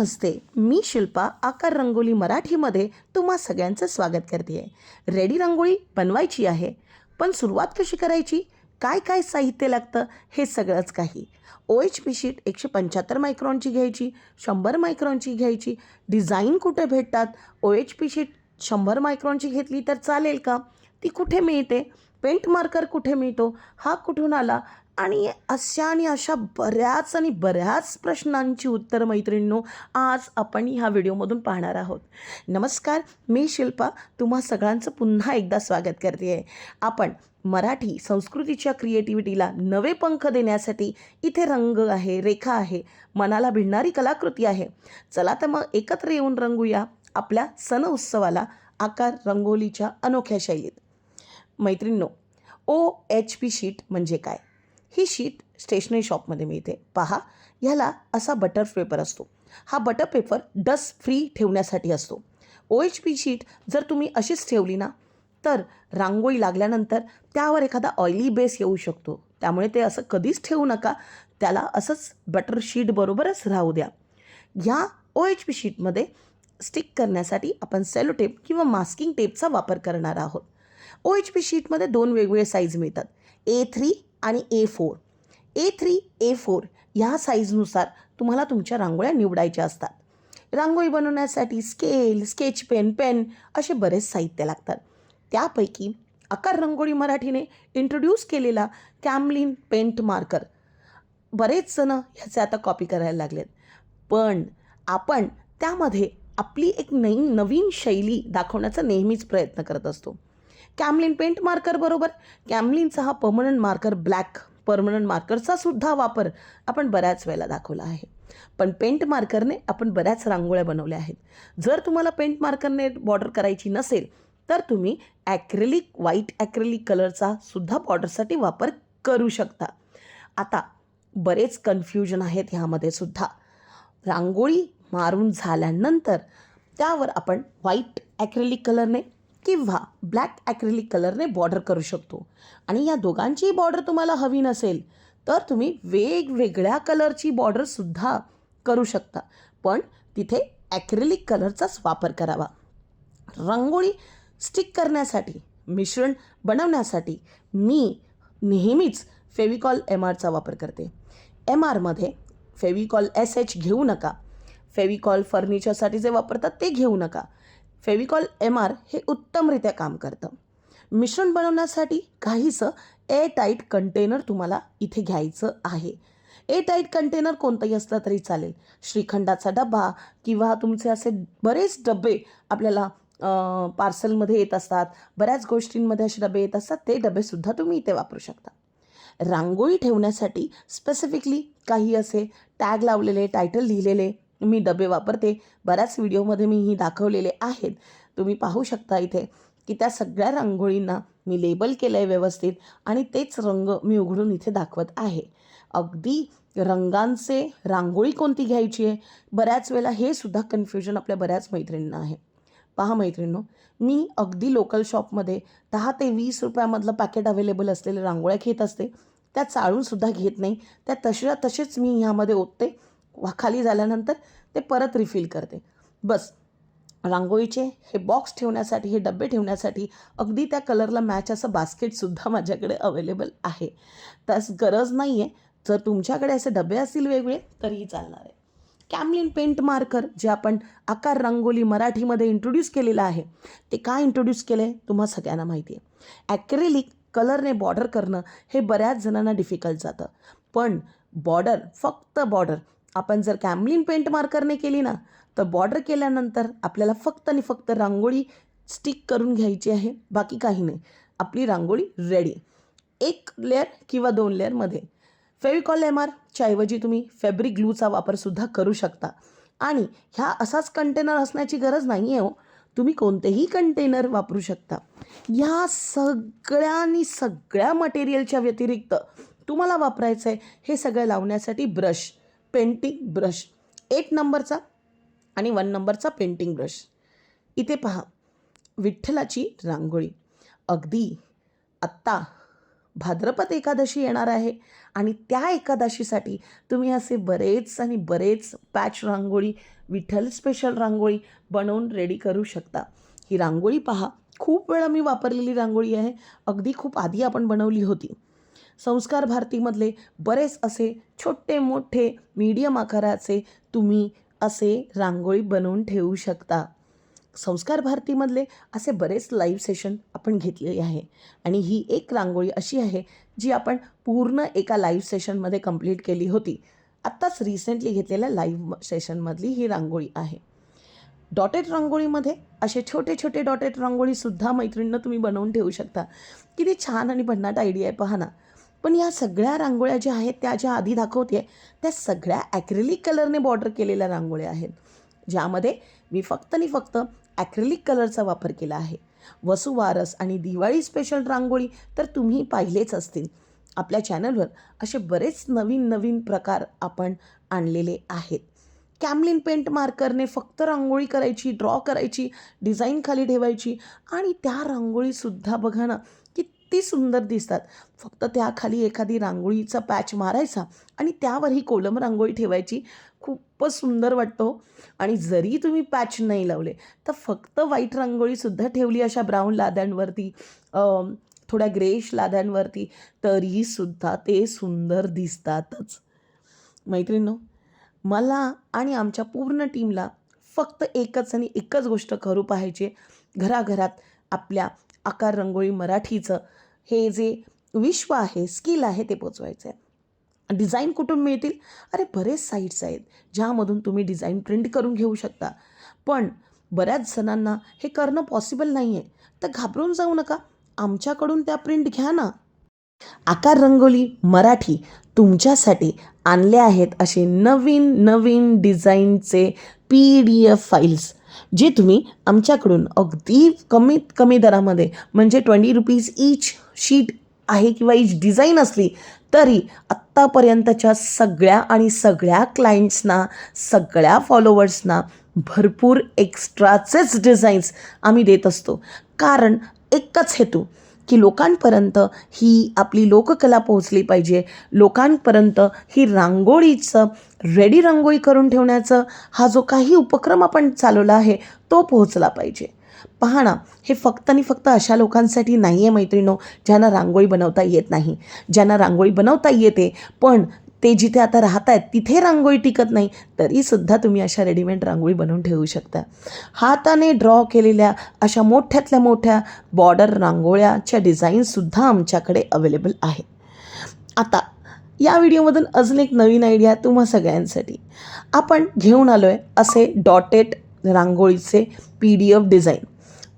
नमस्ते. मी शिल्पा आकार रंगोली मराठीमध्ये तुम्हा सगळ्यांचं स्वागत करते. आहे रेडी रंगोळी बनवायची आहे. पण सुरुवात कशी करायची? काय काय साहित्य लागतं? हे सगळंच काही. ओ एच पी शीट एकशे पंच्याहत्तर मायक्रॉनची घ्यायची शंभर मायक्रॉनची घ्यायची. डिझाईन कुठे भेटतात? ओ एच पी शीट शंभर मायक्रॉनची घेतली तर चालेल का? ती कुठे मिळते? पेंट मार्कर कुठे मिळतो? हा कुठून आला? आणि अशा आणि अशा बऱ्याच आणि बऱ्याच प्रश्नांची उत्तर मैत्रिणींनो आज आपण ह्या व्हिडिओमधून पाहणार आहोत. नमस्कार मी शिल्पा. तुम्हा सगळ्यांचं पुन्हा एकदा स्वागत करते. आहे आपण मराठी संस्कृतीच्या क्रिएटिव्हिटीला नवे पंख देण्यासाठी इथे रंग आहे रेखा आहे मनाला भिडणारी कलाकृती आहे. चला तर मग एकत्र येऊन रंगूया आपल्या सण उत्सवाला आकार रंगोलीच्या अनोख्या शैलीत. मैत्रिणींनो ओ एच पी शीट म्हणजे काय? ही शीट स्टेशनरी शॉपमध्ये मिळते. पहा ह्याला असा बटर पेपर असतो. हा बटर पेपर डस्ट फ्री ठेवण्यासाठी असतो. ओ एच पी शीट जर तुम्ही अशीच ठेवली ना तर रांगोळी लागल्यानंतर त्यावर एखादा ऑइली बेस येऊ शकतो. त्यामुळे ते असं कधीच ठेवू नका. त्याला असंच बटर शीट बरोबरच राहू द्या. ह्या ओ एच पी शीटमध्ये स्टिक करण्यासाठी आपण सेलो टेप किंवा मास्किंग टेपचा वापर करणार आहोत. ओ एच पी शीटमध्ये दोन वेगवेगळे साईज मिळतात. ए थ्री आणि A four. A three A four ह्या साईजनुसार तुम्हाला तुमच्या रांगोळ्या निवडायच्या असतात. रांगोळी बनवण्यासाठी स्केल स्केच पेन पेन असे बरेच साहित्य लागतात. त्यापैकी आकार रंगोळी मराठीने इंट्रोड्यूस केलेला कॅमलिन पेंट मार्कर बरेच जण ह्याचे आता कॉपी करायला लागलेत. पण आपण त्यामध्ये आपली एक नई नवीन शैली दाखवण्याचा नेहमीच प्रयत्न करत असतो. कॅमलिन पेंट मार्कर बरोबर. कॅमलिनचा हा पर्मनंट मार्कर ब्लॅक परमनंट मार्करचा सुद्धा वापर आपण बऱ्याच वेळेला दाखवला आहे. पण पेंट मार्करने आपण बऱ्याच रांगोळ्या बनवल्या आहेत. जर तुम्हाला पेंट मार्करने बॉर्डर करायची नसेल तर तुम्ही ॲक्रेलिक व्हाईट ॲक्रेलिक कलरचा सुद्धा बॉर्डरसाठी वापर करू शकता. आता बरेच कन्फ्युजन आहेत ह्यामध्ये सुद्धा. रांगोळी मारून झाल्यानंतर त्यावर आपण व्हाईट ॲक्रेलिक कलरने किंवा ब्लॅक ॲक्रेलिक कलरने बॉर्डर करू शकतो. आणि या दोघांचीही बॉर्डर तुम्हाला हवी नसेल तर तुम्ही वेगवेगळ्या कलरची बॉर्डरसुद्धा करू शकता. पण तिथे ॲक्रेलिक कलरचाच वापर करावा. रांगोळी स्टिक करण्यासाठी मिश्रण बनवण्यासाठी मी नेहमीच फेविकॉल एम आरचा वापर करते. एम आरमध्ये फेविकॉल एस एच घेऊ नका. फेविकॉल फर्निचरसाठी जे वापरतात ते घेऊ नका. फेविकॉल एम आर हे उत्तमरित्या काम करतं. मिश्रण बनवण्यासाठी काहीसं ए टाईट कंटेनर तुम्हाला इथे घ्यायचं आहे. ए टाईट कंटेनर कोणतंही असला तरी चालेल. श्रीखंडाचा डबा किंवा तुमचे असे बरेच डबे आपल्याला पार्सलमध्ये येत असतात. बऱ्याच गोष्टींमध्ये असे डबे येत असतात. ते डबेसुद्धा तुम्ही इथे वापरू शकता. रांगोळी ठेवण्यासाठी स्पेसिफिकली काही असे टॅग लावलेले टायटल लिहिलेले मी डबे वापरते. बऱ्याच व्हिडिओमध्ये मी ही दाखवलेले आहेत. तुम्ही पाहू शकता इथे की त्या सगळ्या रांगोळींना मी लेबल केलं आहे व्यवस्थित आणि तेच रंग मी उघडून इथे दाखवत आहे. अगदी रंगांचे रांगोळी कोणती घ्यायची आहे? बऱ्याच वेळेला हे सुद्धा कन्फ्युजन आपल्या बऱ्याच मैत्रिणींना आहे. पहा मैत्रिणींनो मी अगदी लोकल शॉपमध्ये दहा ते वीस रुपयामधलं पॅकेट अवेलेबल असलेले रांगोळ्या घेत असते. त्या चाळूनसुद्धा घेत नाही. त्या तशा तसेच मी ह्यामध्ये ओतते. खाली झाल्यानंतर ते परत रिफिल करते. बस रांगोळीचे हे बॉक्स ठेवण्यासाठी हे डबे ठेवण्यासाठी अगदी त्या कलरला मॅच असं बास्केटसुद्धा माझ्याकडे अवेलेबल आहे. त्यास गरज नाही आहे जर तुमच्याकडे असे डबे असतील वेगळे तरीही चालणार आहे. कॅमलिन पेंट मार्कर जे आपण आकार रंगोली मराठीमध्ये इंट्रोड्यूस केलेलं आहे ते काय इंट्रोड्यूस केलं आहे तुम्हाला सगळ्यांना माहिती आहे. ॲक्रेलिक कलरने बॉर्डर करणं हे बऱ्याच जणांना डिफिकल्ट जातं. पण बॉर्डर फक्त बॉर्डर आपण जर कॅमलिन पेंट मार्करने केली ना तर बॉर्डर केल्यानंतर आपल्याला फक्त आणि फक्त रांगोळी स्टिक करून घ्यायची आहे. बाकी काही नाही. आपली रांगोळी रेडी एक लेअर किंवा दोन लेअरमध्ये फेविकॉल एम आरच्या ऐवजी तुम्ही फॅब्रिक ग्लूचा वापरसुद्धा करू शकता. आणि ह्या असाच कंटेनर असण्याची गरज नाही आहे हो. तुम्ही कोणतेही कंटेनर वापरू शकता. ह्या सगळ्यांनी सगळ्या मटेरियलच्या व्यतिरिक्त तुम्हाला वापरायचं आहे हे सगळं लावण्यासाठी ब्रश पेंटिंग ब्रश. एक नंबरचा आणि वन नंबरचा पेंटिंग ब्रश. इथे पहा विठ्ठलाची रांगोळी. अगदी आत्ता भाद्रपद एकादशी येणार आहे आणि त्या एकादशीसाठी तुम्ही असे बरेच आणि बरेच पॅच रांगोळी विठ्ठल स्पेशल रांगोळी बनवून रेडी करू शकता. ही रांगोळी पहा खूप वेळा मी वापरलेली रांगोळी आहे. अगदी खूप आधी आपण बनवली होती. संस्कार भारतीमधले बरेच असे छोटे मोठे मीडियम आकाराचे तुम्ही असे रांगोळी बनवून ठेवू शकता. संस्कार भारतीमधले असे बरेच लाईव्ह सेशन आपण घेतलेले आहे. आणि ही एक रांगोळी अशी आहे जी आपण पूर्ण एका लाईव्ह सेशनमध्ये कंप्लीट केली होती. आत्ताच रिसेंटली घेतलेल्या लाईव्ह सेशनमधली ही रांगोळी आहे. डॉटेड रांगोळीमध्ये असे छोटे छोटे डॉटेड रांगोळीसुद्धा मैत्रिणींना तुम्ही बनवून ठेवू शकता. किती छान आणि भन्नाट आयडिया आहे पहा ना. पण या सगळ्या रांगोळ्या ज्या आहेत त्या ज्या आधी दाखवते त्या सगळ्या ॲक्रेलिक कलरने बॉर्डर केलेल्या रांगोळ्या आहेत. ज्यामध्ये मी फक्त आणि फक्त ॲक्रेलिक कलरचा वापर केला आहे. वसुवारस आणि दिवाळी स्पेशल रांगोळी तर तुम्ही पाहिलेच असतील. आपल्या चॅनलवर असे बरेच नवीन नवीन प्रकार आपण आणलेले आहेत. कॅमलिन पेंट मार्करने फक्त रांगोळी करायची ड्रॉ करायची डिझाईन खाली ठेवायची आणि त्या रांगोळीसुद्धा बघा ना किती सुंदर दिसतात. फक्त त्याखाली एखादी रांगोळीचा पॅच मारायचा आणि त्यावर ही कोलम रांगोळी ठेवायची खूपच सुंदर वाटतो. आणि जरी तुम्ही पॅच नाही लावले तर फक्त व्हाईट रांगोळीसुद्धा ठेवली अशा ब्राऊन लाद्यांवरती थोड्या ग्रेश लाद्यांवरती तरीसुद्धा ते सुंदर दिसतातच. मैत्रिणो मला आणि आमच्या पूर्ण टीमला फक्त एकच आणि एकच गोष्ट करू पाहिजे घराघरात आपल्या आकार रंगोळी मराठीचं हे जे विश्व आहे स्किल आहे ते पोचवायचं आहे. डिझाईन कुठून मिळतील? अरे बरेच साईट्स आहेत ज्यामधून तुम्ही डिझाईन प्रिंट करून घेऊ शकता. पण बऱ्याच जणांना हे करणं पॉसिबल नाही आहे तर घाबरून जाऊ नका. आमच्याकडून त्या प्रिंट घ्या ना. आकार रंगोली मराठी तुमच्यासाठी आणले आहेत असे नवीन नवीन डिझाईनचे पी डी एफ फाईल्स जे तुम्ही आमच्याकडून अगदी कमीत कमी दरामध्ये म्हणजे ट्वेंटी रुपीज ईच शीट आहे किंवा इच डिझाईन असली तरी आत्तापर्यंतच्या सगळ्या आणि सगळ्या क्लायंट्सना सगळ्या फॉलोवर्सना भरपूर एक्स्ट्राचेच डिझाईन्स आम्ही देत असतो. कारण एकच हेतू की लोकांपर्यंत ही आपली लोककला पोहोचली पाहिजे. लोकांपर्यंत ही रांगोळीचं रेडी रांगोळी करून ठेवण्याचं हा जो काही उपक्रम आपण चालवला आहे तो पोहोचला पाहिजे. पहा ना हे फक्त आणि फक्त अशा लोकांसाठी नाही आहे मैत्रिणो ज्यांना रांगोळी बनवता येत नाही. ज्यांना रांगोळी बनवता येते पण ते जिथे आता राहत आहेत तिथे रांगोळी टिकत नाही तरीसुद्धा तुम्ही अशा रेडीमेड रांगोळी बनवून ठेवू शकता. हाताने ड्रॉ केलेल्या अशा मोठ्यातल्या मोठ्या बॉर्डर रांगोळ्याच्या डिझाईनसुद्धा आमच्याकडे अवेलेबल आहे आता या व्हिडिओमधून अजून एक नवीन आयडिया तुम्हा सगळ्यांसाठी. आपण घेऊन आलो आहे असे डॉटेड रांगोळीचे पी डी एफ डिझाईन.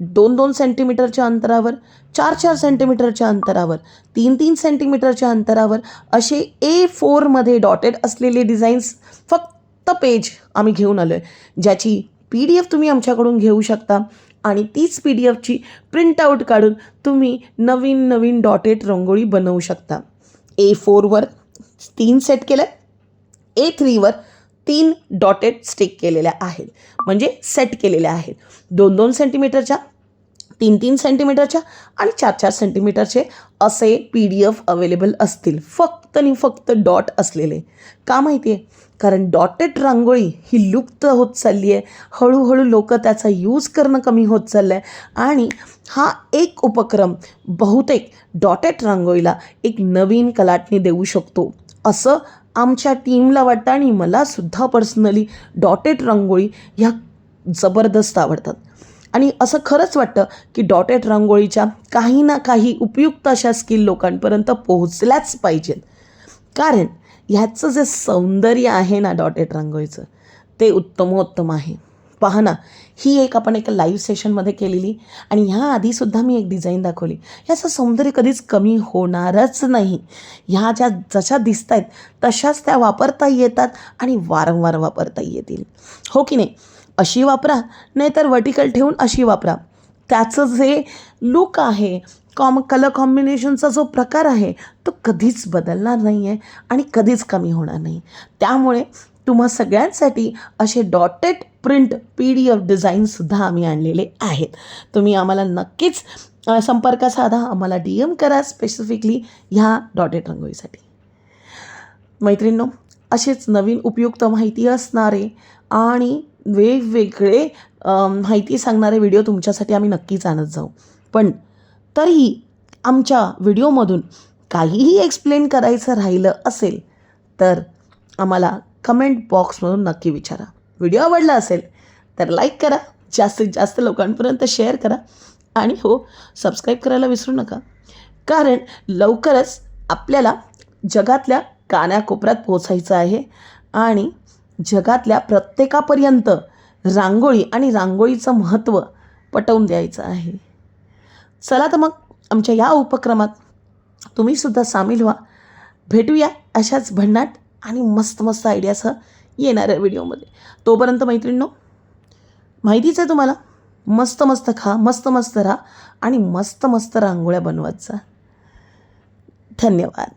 दोन दोन सेंटीमीटरच्या अंतरावर चार चार सेंटीमीटरच्या अंतरावर तीन तीन सेंटीमीटरच्या अंतरावर असे ए फोरमध्ये डॉटेड असलेले डिझाईन्स फक्त पेज आम्ही घेऊन आलो आहे ज्याची पी डी एफ तुम्ही आमच्याकडून घेऊ शकता आणि तीच पी डी एफची प्रिंटआउट काढून तुम्ही नवीन नवीन डॉटेड रंगोळी बनवू शकता. ए फोरवर तीन सेट केलं ए थ्रीवर तीन डॉटेड स्टिक केलेल्या आहेत. म्हणजे सेट केलेल्या आहेत. दोन दोन सेंटीमीटरच्या तीन तीन सेंटीमीटरच्या आणि चार चार सेंटीमीटरचे असे पी डी एफ अवेलेबल असतील. फक्त आणि फक्त डॉट असलेले. का माहिती आहे कारण डॉटेड रांगोळी ही लुप्त होत चालली आहे हळूहळू लोक त्याचा यूज करणं कमी होत चाललं आहे आणि हा एक उपक्रम बहुतेक डॉटेड रांगोळीला एक नवीन कलाटणी देऊ शकतो. असं आमच्या टीमला वाटतं आणि मलासुद्धा पर्सनली डॉटेड रांगोळी ह्या जबरदस्त आवडतात. आणि असं खरंच वाटतं की डॉटेड रांगोळीच्या काही ना काही उपयुक्त अशा स्किल लोकांपर्यंत पोहोचल्याच पाहिजेत. कारण ह्याचं जे सौंदर्य आहे ना डॉटेड रांगोळीचं ते उत्तमोत्तम आहे. पहा ना ही एक आपण एका लाईव्ह सेशनमध्ये केलेली आणि ह्या आधीसुद्धा मी एक डिझाईन दाखवली. ह्याचं सौंदर्य कधीच कमी होणारच नाही. ह्या ज्या जशा दिसत आहेत तशाच त्या वापरता येतात आणि वारंवार वापरता येतील. हो की नाही? अशी वापरा नाहीतर वर्टिकल ठेवून अशी वापरा. त्याचं जे लुक आहे कॉम कलर कॉम्बिनेशनचा जो प्रकार आहे तो कधीच बदलणार नाही आहे आणि कधीच कमी होणार नाही. त्यामुळे तुम्हा सगळ्यांसाठी असे dotted print P D F डिझाईनसुद्धा आम्ही आणलेले आहेत. तुम्ही आम्हाला नक्कीच संपर्क साधा आम्हाला डी एम करा स्पेसिफिकली ह्या डॉटेड रंगोळीसाठी. मैत्रिणींनो असेच नवीन उपयुक्त माहिती असणारे आणि वेगवेगळे माहिती सांगणारे व्हिडिओ तुमच्यासाठी आम्ही नक्कीच आणत जाऊ. पण तरीही आमच्या व्हिडिओमधून काहीही एक्सप्लेन करायचं राहिलं असेल तर आम्हाला कमेंट बॉक्समधून नक्की विचारा. व्हिडिओ आवडला असेल तर लाईक करा. जास्तीत जास्त लोकांपर्यंत शेअर करा. आणि हो सबस्क्राईब करायला विसरू नका. कारण लवकरच आपल्याला जगातल्या कानाकोपऱ्यात पोचायचं आहे. आणि जगातल्या प्रत्येकापर्यंत रांगोळी आणि रांगोळीचं महत्त्व पटवून द्यायचं आहे. चला तर मग आमच्या या उपक्रमात तुम्हीसुद्धा सामील व्हा. भेटूया अशाच भन्नाट आणि मस्त मस्त आयडियासह येणाऱ्या व्हिडिओमध्ये तोपर्यंत मैत्रिणींनो माहितीच आहे तुम्हाला मस्त मस्त खा मस्त मस्त राहा आणि मस्त मस्त रांगोळ्या बनवत जा. धन्यवाद.